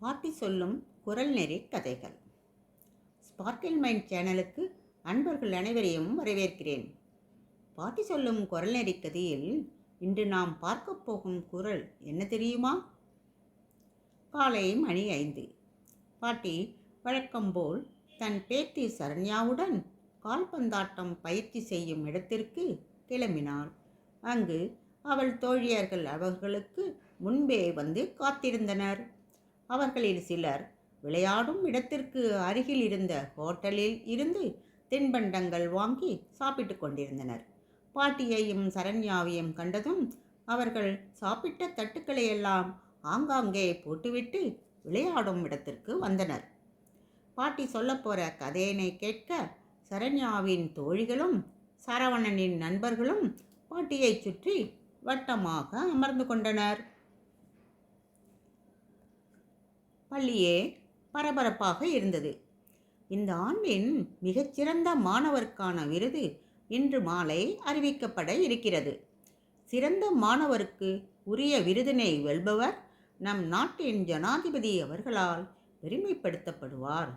பாட்டி சொல்லும் குரல் நெறி கதைகள். ஸ்பார்க்கில் மைண்ட் சேனலுக்கு அன்பர்கள் அனைவரையும் வரவேற்கிறேன். பாட்டி சொல்லும் குரல் நெறி கதையில் இன்று நாம் பார்க்கப் போகும் குரல் என்ன தெரியுமா? காலை மணி ஐந்து. பாட்டி வழக்கம்போல் தன் பேத்தி சரண்யாவுடன் கால்பந்தாட்டம் பயிற்சி செய்யும் இடத்திற்கு கிளம்பினாள். அங்கு அவள் தோழியர்கள் அவர்களுக்கு முன்பே வந்து காத்திருந்தனர். அவர்களில் சிலர் விளையாடும் இடத்திற்கு அருகில் இருந்த ஹோட்டலில் இருந்து தின்பண்டங்கள் வாங்கி சாப்பிட்டு கொண்டிருந்தனர். பாட்டியையும் சரண்யாவையும் கண்டதும் அவர்கள் சாப்பிட்ட தட்டுக்களை எல்லாம் ஆங்காங்கே போட்டுவிட்டு விளையாடும் இடத்திற்கு வந்தனர். பாட்டி சொல்லப்போகிற கதையினை கேட்க சரண்யாவின் தோழிகளும் சரவணனின் நண்பர்களும் பாட்டியைச் சுற்றி வட்டமாக அமர்ந்து கொண்டனர். பள்ளியே பரபரப்பாக இருந்தது. இந்த ஆண்டின் மிகச்சிறந்த மாணவருக்கான விருது இன்று மாலை அறிவிக்கப்பட இருக்கிறது. சிறந்த மாணவருக்கு உரிய விருதினை வெல்பவர் நம் நாட்டின் ஜனாதிபதி அவர்களால் பெருமைப்படுத்தப்படுவார்.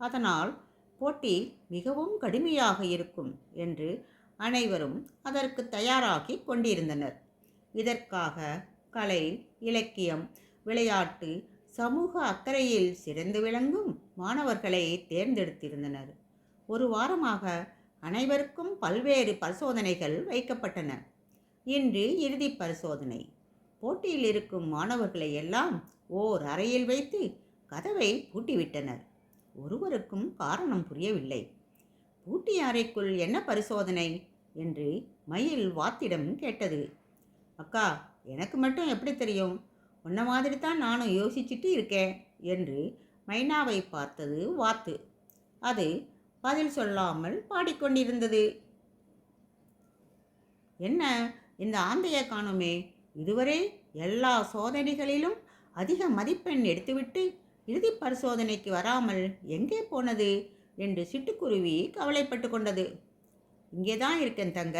அதனால் போட்டி மிகவும் கடுமையாக இருக்கும் என்று அனைவரும் அதற்கு தயாராகி கொண்டிருந்தனர். இதற்காக கலை இலக்கியம் விளையாட்டு சமூக அக்கறையில் சிறந்து விளங்கும் மாணவர்களை தேர்ந்தெடுத்திருந்தனர். ஒரு வாரமாக அனைவருக்கும் பல்வேறு பரிசோதனைகள் வைக்கப்பட்டன. இன்று இறுதி பரிசோதனை. போட்டியில் இருக்கும் மாணவர்களை எல்லாம் ஓர் அறையில் வைத்து கதவை பூட்டிவிட்டனர். ஒருவருக்கும் காரணம் புரியவில்லை. பூட்டிய அறைக்குள் என்ன பரிசோதனை என்று மயில் வாத்திடம் கேட்டது. அக்கா எனக்கு மட்டும் எப்படி தெரியும்? உன்ன மாதிரி தான் நானும் யோசிச்சுட்டு இருக்கேன் என்று மைனாவை பார்த்தது வாத்து. அது பதில் சொல்லாமல் பாடிக்கொண்டிருந்தது. என்ன? இந்த ஆந்தையை காணுமே. இதுவரை எல்லா சோதனைகளிலும் அதிக மதிப்பெண் எடுத்துவிட்டு இறுதி பரிசோதனைக்கு வராமல் எங்கே போனது? என்று சிட்டுக்குருவி கவலைப்பட்டு கொண்டது. இங்கே தான் இருக்கேன் தங்க.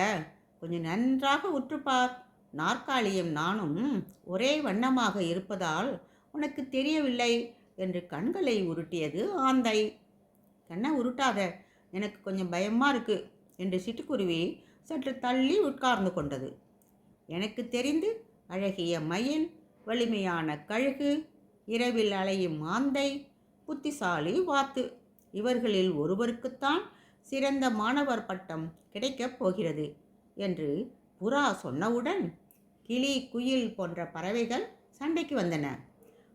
கொஞ்சம் நன்றாக உற்றுப்பார். நாற்காலியும் நானும் ஒரே வண்ணமாக இருப்பதால் உனக்கு தெரியவில்லை என்று கண்களை உருட்டியது ஆந்தை. கண்ணை உருட்டாத எனக்கு கொஞ்சம் பயமாக இருக்கு என்று சிட்டுக்குருவி சற்று தள்ளி உட்கார்ந்து கொண்டது. எனக்கு தெரிந்து அழகிய மயில் வலிமையான கழுகு இரவில் அலையும் ஆந்தை புத்திசாலி வாத்து. இவர்களில் ஒருவருக்குத்தான் சிறந்த மாணவர் பட்டம் கிடைக்கப் போகிறது என்று புறா சொன்னவுடன் கிளி குயில் போன்ற பறவைகள் சண்டைக்கு வந்தன.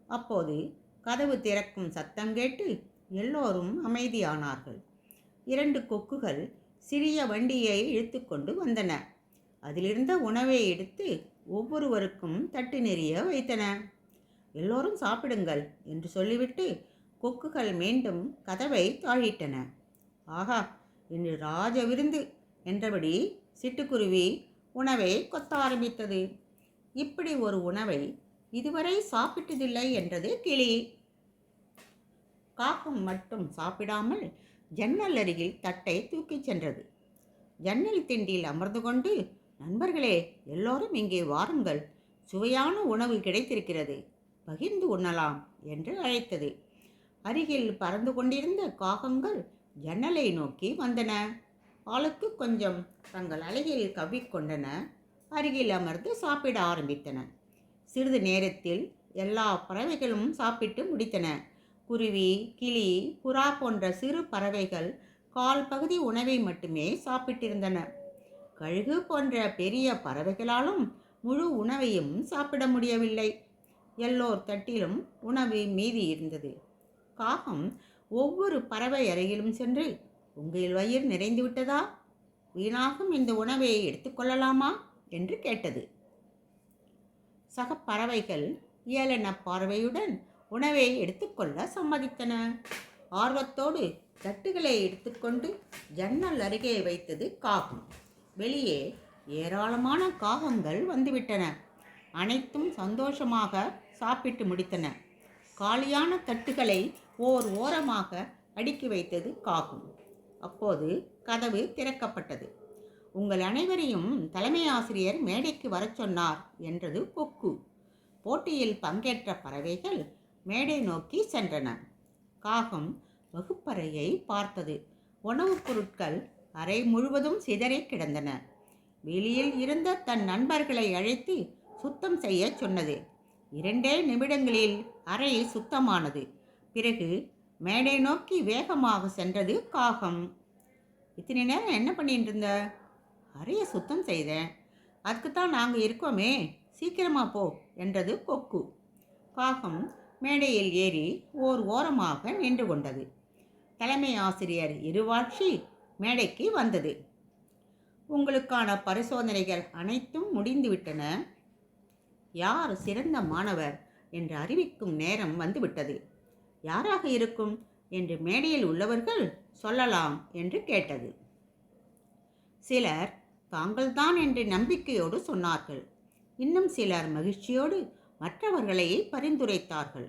அப்போது கதவு திறக்கும் சத்தம் கேட்டு எல்லோரும் அமைதியானார்கள். இரண்டு கொக்குகள் சிறிய வண்டியை இழுத்துக்கொண்டு வந்தன. அதிலிருந்த உணவை எடுத்து ஒவ்வொருவருக்கும் தட்டு நெறிய வைத்தன. எல்லோரும் சாப்பிடுங்கள் என்று சொல்லிவிட்டு கொக்குகள் மீண்டும் கதவை தாழிட்டன. ஆகா இன்று ராஜ விருந்து என்றபடி சிட்டுக்குருவி உணவை கொத்த ஆரம்பித்தது. இப்படி ஒரு உணவை இதுவரை சாப்பிட்டதில்லை என்றது கிளி காக்கம் மட்டும் சாப்பிடாமல் ஜன்னல் அருகில் தட்டை தூக்கிச் சென்றது. ஜன்னல் திண்டில் அமர்ந்து கொண்டு நண்பர்களே எல்லோரும் இங்கே வாருங்கள். சுவையான உணவு கிடைத்திருக்கிறது. பகிர்ந்து உண்ணலாம் என்று அழைத்தது. அருகில் பறந்து கொண்டிருந்த காகங்கள் ஜன்னலை நோக்கி வந்தன. ஆளுக்கு கொஞ்சம் தங்கள் அலையில் கவ்விக்கொண்டன. அருகில் அமர்ந்து சாப்பிட ஆரம்பித்தன. சிறிது நேரத்தில் எல்லா பறவைகளும் சாப்பிட்டு முடித்தன. குருவி கிளி புறா போன்ற சிறு பறவைகள் கால் பகுதி உணவை மட்டுமே சாப்பிட்டிருந்தன. கழுகு போன்ற பெரிய பறவைகளாலும் முழு உணவையும் சாப்பிட முடியவில்லை. எல்லோர் தட்டிலும் உணவு மீதி இருந்தது. காகம் ஒவ்வொரு பறவை அருகிலும் சென்று உங்கள் வயிறு நிறைந்து விட்டதா? வீணாகும் இந்த உணவை எடுத்துக்கொள்ளலாமா என்று கேட்டது. சக பறவைகள் ஏளன பார்வையுடன் உணவை எடுத்துக்கொள்ள சம்மதித்தன. ஆர்வத்தோடு தட்டுகளை எடுத்துக்கொண்டு ஜன்னல் அருகே வைத்தது காகம். வெளியே ஏராளமான காகங்கள் வந்துவிட்டன. அனைத்தும் சந்தோஷமாக சாப்பிட்டு முடித்தன. காலியான தட்டுகளை ஓர் ஓரமாக அடுக்கி வைத்தது காகம். அப்போது கதவு திறக்கப்பட்டது. உங்கள் அனைவரையும் தலைமை ஆசிரியர் மேடைக்கு வரச் சொன்னார் என்றது கொக்கு. போட்டியில் பங்கேற்ற பறவைகள் மேடை நோக்கி சென்றன. காகம் வகுப்பறையை பார்த்தது. உணவுப் பொருட்கள் அறை முழுவதும் சிதறி கிடந்தன. வெளியில் இருந்த தன் நண்பர்களை அழைத்து சுத்தம் செய்ய சொன்னது. இரண்டே நிமிடங்களில் அறை சுத்தமானது. பிறகு மேடை நோக்கி வேகமாக சென்றது காகம். இத்தனை நேரம் என்ன பண்ணிட்டு இருந்த அறைய சுத்தம் செய்தேன். அதுக்கு தான் நாங்கள் இருக்கோமே சீக்கிரமா போ என்றது கொக்கு. காகம் மேடையில் ஏறி ஓர் ஓரமாக நின்று கொண்டது. தலைமை ஆசிரியர் இருவாட்சி மேடைக்கு வந்தது. உங்களுக்கான பரிசோதனைகள் அனைத்தும் முடிந்துவிட்டன. யார் சிறந்த மாணவர் என்று அறிவிக்கும் நேரம் வந்துவிட்டது. யாராக இருக்கும்? என்று மேடையில் உள்ளவர்கள் சொல்லலாம் என்று கேட்டது. சிலர் தாங்கள்தான் என்று நம்பிக்கையோடு சொன்னார்கள். இன்னும் சிலர் மகிழ்ச்சியோடு மற்றவர்களை பரிந்துரைத்தார்கள்.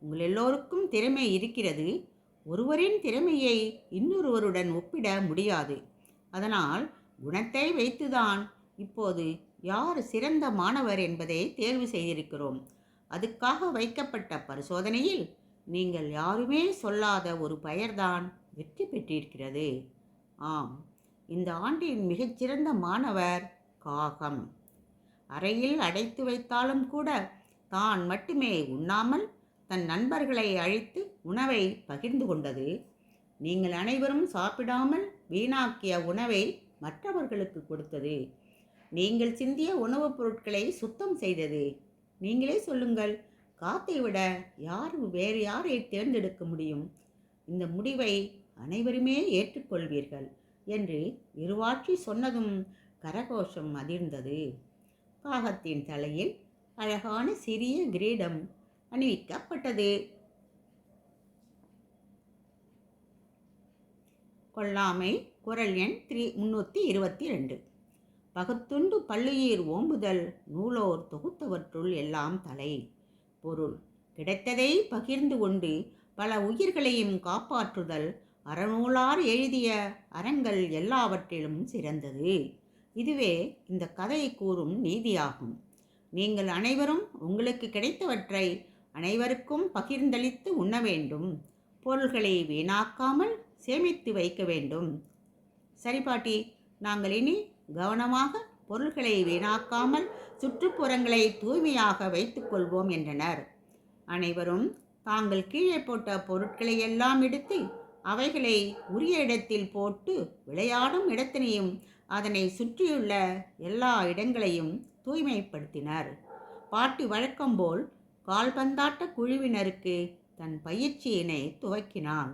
உங்கள் எல்லோருக்கும் திறமை இருக்கிறது. ஒருவரின் திறமையை இன்னொருவருடன் ஒப்பிட முடியாது. அதனால் குணத்தை வைத்துதான் இப்போது யார் சிறந்த மாணவர் என்பதை தேர்வு செய்திருக்கிறோம். அதுக்காக வைக்கப்பட்ட பரிசோதனையில் நீங்கள் யாருமே சொல்லாத ஒரு பெயர்தான் வெற்றி பெற்றிருக்கிறது. ஆம் இந்த ஆண்டின் மிகச்சிறந்த மாணவர் காகம். அறையில் அடைத்து வைத்தாலும் கூட தான் மட்டுமே உண்ணாமல் தன் நண்பர்களை அழைத்து உணவை பகிர்ந்து கொண்டது. நீங்கள் அனைவரும் சாப்பிடாமல் வீணாக்கிய உணவை மற்றவர்களுக்கு கொடுத்தது. நீங்கள் சிந்திய உணவுப் பொருட்களை சுத்தம் செய்தது. நீங்களே சொல்லுங்கள் காத்தை விட யாரும் வேறு யாரை தேர்ந்தெடுக்க முடியும்? இந்த முடிவை அனைவருமே ஏற்றுக்கொள்வீர்கள் என்று இருவாட்சி சொன்னதும் கரகோஷம் அதிர்ந்தது. காகத்தின் தலையில் அழகான சிறிய கிரீடம் அணிவிக்கப்பட்டது. கொள்ளாமை குரல் எண் த்ரீ முன்னூற்றி இருபத்தி ரெண்டு பகுத்துண்டு பள்ளியீர் ஓம்புதல் நூலோர் தொகுத்தவற்றுள் எல்லாம் தலை. பொருள். கிடைத்ததை பகிர்ந்து கொண்டு பல உயிர்களையும் காப்பாற்றுதல் அறநூலார் எழுதிய அறங்கள் எல்லாவற்றிலும் சிறந்தது. இதுவே இந்த கதையை கூறும் நீதியாகும். நீங்கள் அனைவரும் உங்களுக்கு கிடைத்தவற்றை அனைவருக்கும் பகிர்ந்தளித்து உண்ண வேண்டும். பொருள்களை வீணாக்காமல் சேமித்து வைக்க வேண்டும். சரி பாட்டி நாங்கள் இனி கவனமாக பொருள்களை வீணாக்காமல் சுற்றுப்புறங்களை தூய்மையாக வைத்துக்கொள்வோம் என்றனர். அனைவரும் தாங்கள் கீழே போட்ட பொருட்களை எல்லாம் எடுத்து அவைகளை உரிய இடத்தில் போட்டு விளையாடும் இடத்தினையும் அதனை சுற்றியுள்ள எல்லா இடங்களையும் தூய்மைப்படுத்தினர். பாட்டி வழக்கம்போல் கால்பந்தாட்ட குழுவினருக்கு தன் பயிற்சியினை துவக்கினான்.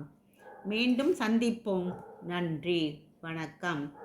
மீண்டும் சந்திப்போம். நன்றி. வணக்கம்.